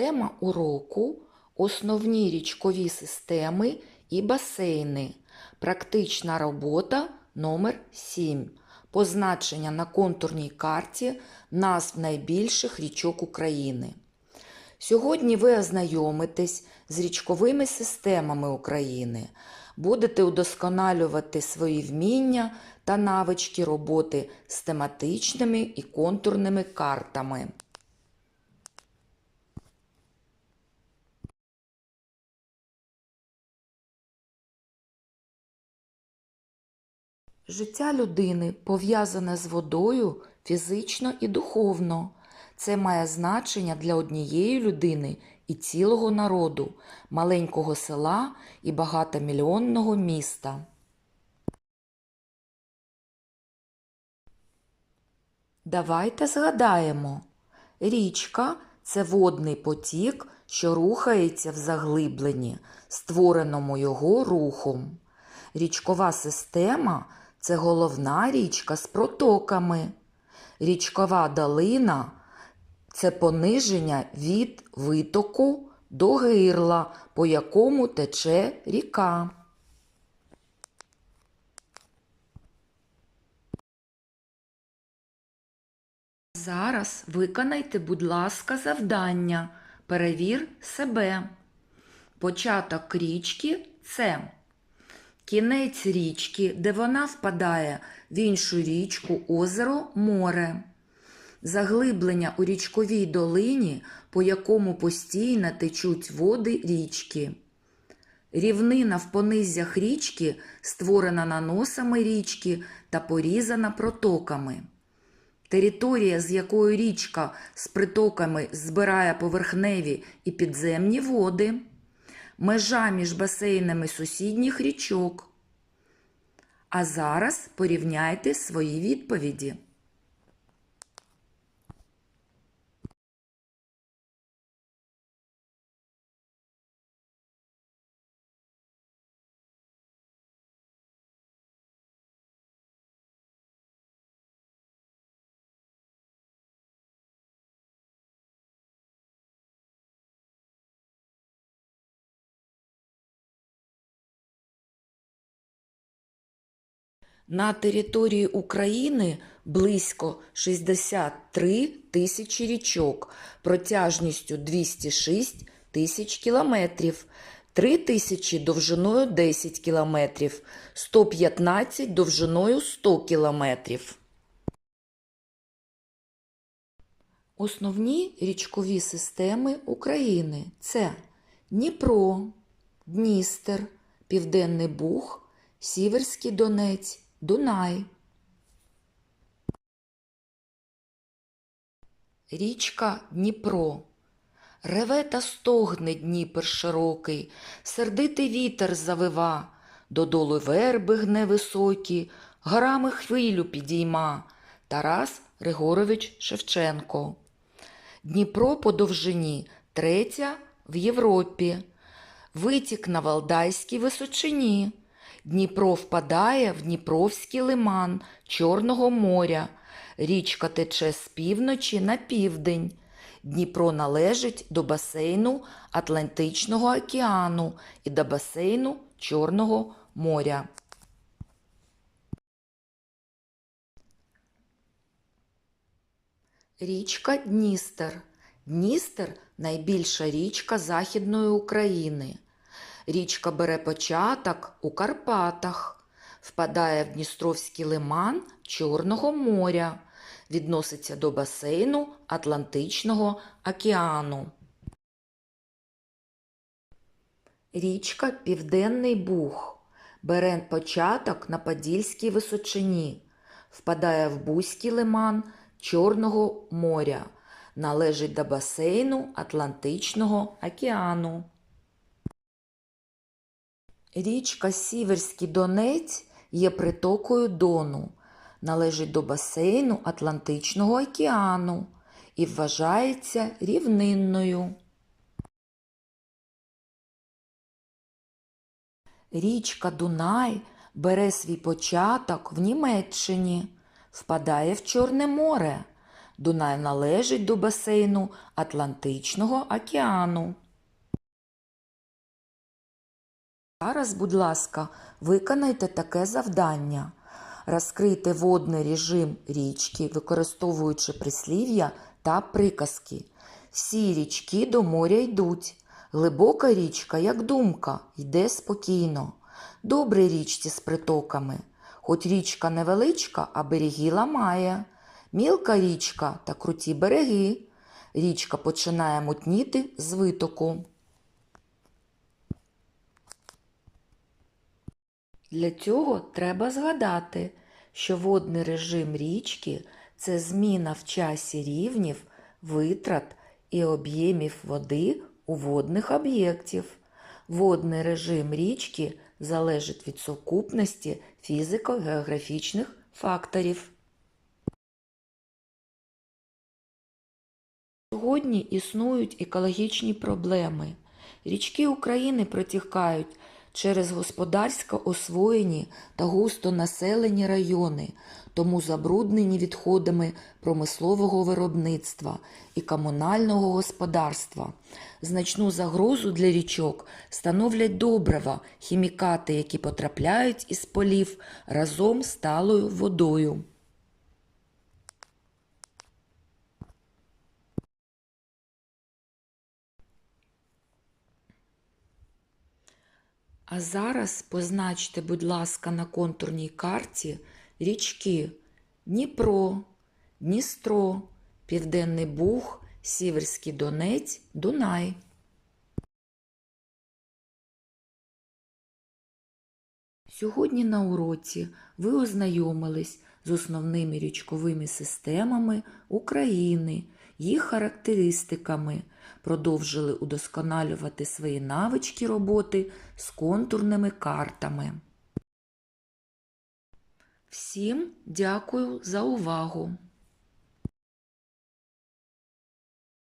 Тема уроку Основні річкові системи і басейни. Практична робота номер 7 Позначення на контурній карті назв найбільших річок України. Сьогодні ви ознайомитесь з річковими системами України, будете удосконалювати свої вміння та навички роботи з тематичними і контурними картами. Життя людини пов'язане з водою фізично і духовно. Це має значення для однієї людини і цілого народу, маленького села і багатомільйонного міста. Давайте згадаємо. Річка це водний потік, що рухається в заглибленні, створеному його рухом. Річкова система це головна річка з протоками. Річкова долина це пониження від витоку до гирла, по якому тече ріка. Зараз виконайте, будь ласка, завдання. Перевір себе. Початок річки це кінець річки, де вона впадає в іншу річку, озеро, море. Заглиблення у річковій долині, по якому постійно течуть води річки. Рівнина в понизях річки створена наносами річки та порізана протоками. Територія, з якою річка з притоками збирає поверхневі і підземні води, межа між басейнами сусідніх річок. А зараз порівняйте свої відповіді. На території України близько 63 тисячі річок протяжністю 206 тисяч кілометрів, 3 тисячі довжиною 10 кілометрів, 115 довжиною 100 кілометрів. Основні річкові системи України це Дніпро, Дністер, Південний Буг, Сіверський Донець, Дунай. Річка Дніпро. Реве та стогне Дніпр широкий, сердитий вітер завива, додолу верби гне високі, горами хвилю підійма. Тарас Григорович Шевченко. Дніпро по довжині третя в Європі. Витік на Валдайській височині. Дніпро впадає в Дніпровський лиман Чорного моря. Річка тече з півночі на південь. Дніпро належить до басейну Атлантичного океану і до басейну Чорного моря. Річка Дністер. Дністер найбільша річка Західної України. Річка бере початок у Карпатах, впадає в Дністровський лиман Чорного моря, відноситься до басейну Атлантичного океану. Річка Південний Буг бере початок на Подільській височині, впадає в Бузький лиман Чорного моря, належить до басейну Атлантичного океану. Річка Сіверський Донець є притокою Дону, належить до басейну Атлантичного океану і вважається рівнинною. Річка Дунай бере свій початок в Німеччині, впадає в Чорне море, Дунай належить до басейну Атлантичного океану. Зараз, будь ласка, виконайте таке завдання. Розкрийте водний режим річки, використовуючи прислів'я та приказки. Всі річки до моря йдуть. Глибока річка, як думка, йде спокійно. Добре річці з притоками. Хоч річка невеличка, а береги ламає. Мілка річка та круті береги. Річка починає мутніти з витоку. Для цього треба згадати, що водний режим річки це зміна в часі рівнів, витрат і об'ємів води у водних об'єктів. Водний режим річки залежить від сукупності фізико-географічних факторів. Сьогодні існують екологічні проблеми. Річки України протікають через господарсько освоєні та густо населені райони, тому забруднені відходами промислового виробництва і комунального господарства. Значну загрозу для річок становлять добрива, хімікати, які потрапляють із полів разом з талою водою. А зараз позначте, будь ласка, на контурній карті річки Дніпро, Дністро, Південний Буг, Сіверський Донець, Дунай. Сьогодні на уроці ви ознайомились з основними річковими системами України, їх характеристиками, продовжили удосконалювати свої навички роботи з контурними картами. Всім дякую за увагу!